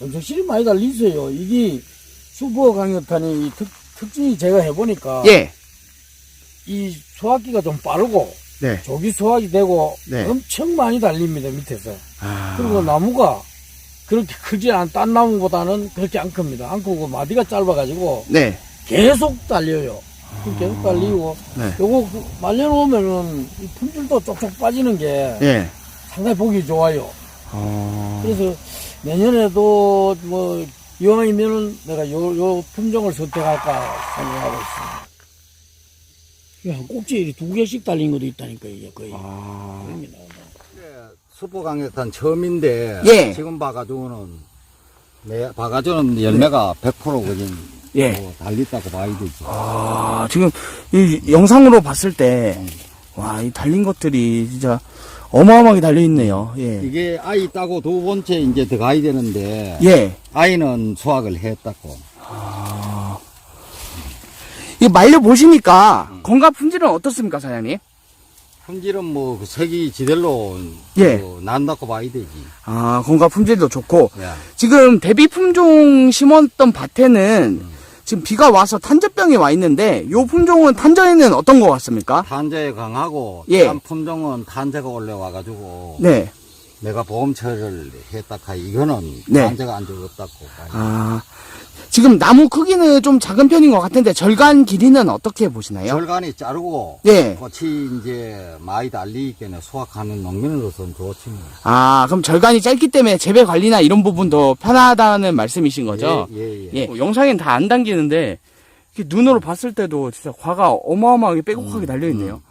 확실히 많이 달리세요. 이게 슈퍼 강력탄이 특, 특징이 제가 해보니까 예. 이 소화기가 좀 빠르고 네. 조기 소화기 되고 네. 엄청 많이 달립니다 밑에서. 아. 그리고 나무가 그렇게 크지 않은 딴 나무보다는 그렇게 안 큽니다. 안 크고 마디가 짧아가지고 네. 계속 달려요. 계속 달리고 네. 요거 그 말려놓으면은 이 품질도 쪽쪽 빠지는 게 예. 상당히 보기 좋아요. 어. 그래서 내년에도 뭐 이왕이면은 내가 요, 요 품종을 선택할까 생각하고 있습니다. 한 꼭지에 두 개씩 달린 것도 있다니까 이게 거의. 아. 그럽니다. 수포강력탄 처음인데 예. 지금 봐가지고는 내 봐가지고는 열매가 100%거든 예. 뭐 달렸다고 봐야 되지. 아, 지금 이 영상으로 봤을 때, 와, 이 달린 것들이 진짜 어마어마하게 달려있네요. 예. 이게 아이 따고 두 번째 이제 들어가야 되는데 예. 아이는 수확을 했다고. 이 말려 보시니까 건강 품질은 어떻습니까, 사장님? 품질은 뭐그 색이 지대로 예. 그 난다고 봐야 되지. 아, 건강 품질도 좋고. 야. 지금 대비 품종 심었던 밭에는 지금 비가 와서 탄저병이 와 있는데 요 품종은 탄저에는 어떤 것 같습니까? 탄저에 강하고 예. 딴 품종은 탄저가 올라와가지고 네. 내가 보험 처리를 했다 카 이거는 네. 탄저가 안 좋았다고. 아, 지금 나무 크기는 좀 작은 편인 것 같은데 절간 길이는 어떻게 보시나요? 절간이 자르고 네. 꽃이 이제 많이 달리기에는 수확하는 농민으로서는 좋지 뭐. 아, 그럼 절간이 짧기 때문에 재배 관리나 이런 부분도 편하다는 말씀이신 거죠? 예, 예, 예. 예. 뭐 영상엔 다안 담기는데 이렇게 눈으로 봤을 때도 진짜 과가 어마어마하게 빼곡하게 달려 있네요.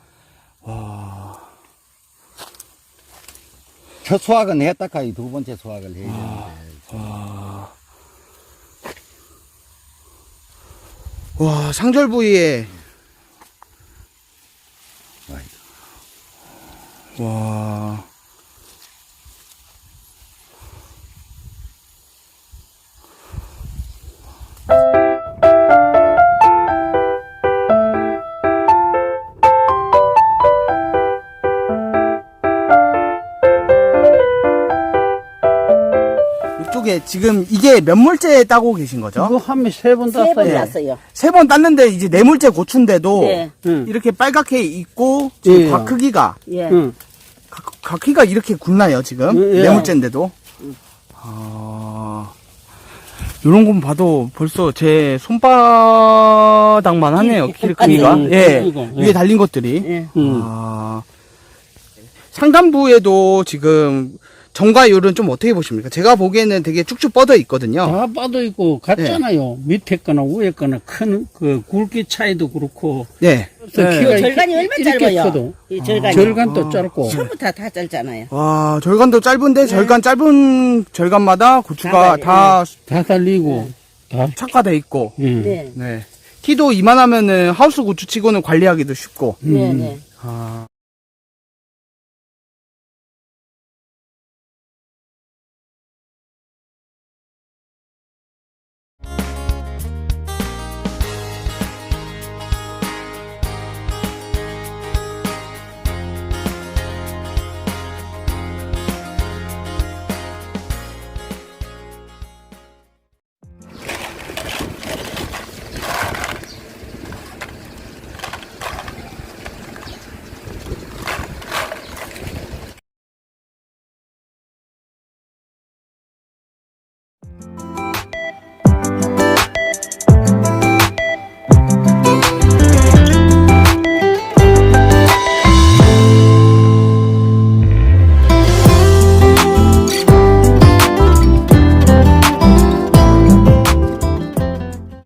첫 수확은 했다카 이두 번째 수확을 해야 아. 되는데. 와, 상절 부위에 와. 이쪽에 지금 이게 몇 물째 따고 계신 거죠? 이거 하면 세번 세번 예. 났어요. 세 번 땄는데 이제 네 물째 고추인데도 네. 응. 이렇게 빨갛게 있고 지금 예. 과 크기가 예. 응. 과, 과 크기가 이렇게 굵나요 지금 예. 네 물째인데도 아 이런 건 봐도 벌써 제 손바닥만 하네요 길 크기가 음, 예 이거, 예. 위에 달린 것들이 예. 응. 아 상단부에도 지금 정과율은 좀 어떻게 보십니까? 제가 보기에는 되게 쭉쭉 뻗어 있거든요. 다 빠져 있고 같잖아요. 밑에 거나 위에 거나 큰 그 굵기 차이도 그렇고. 네. 그래서 네. 키가 절간이 이렇게- 얼마나 이렇게 짧아요? 커도. 이 절간이. 절간도 짧고. 전부 다, 다 짧잖아요. 와, 절간도 짧은데 절간 짧은 절간마다 고추가 네. 다다 다 달리고. 다. 착화돼 있고. 응. 네. 네. 키도 이만하면은 하우스 고추 치고는 관리하기도 쉽고. 네, 네. 아.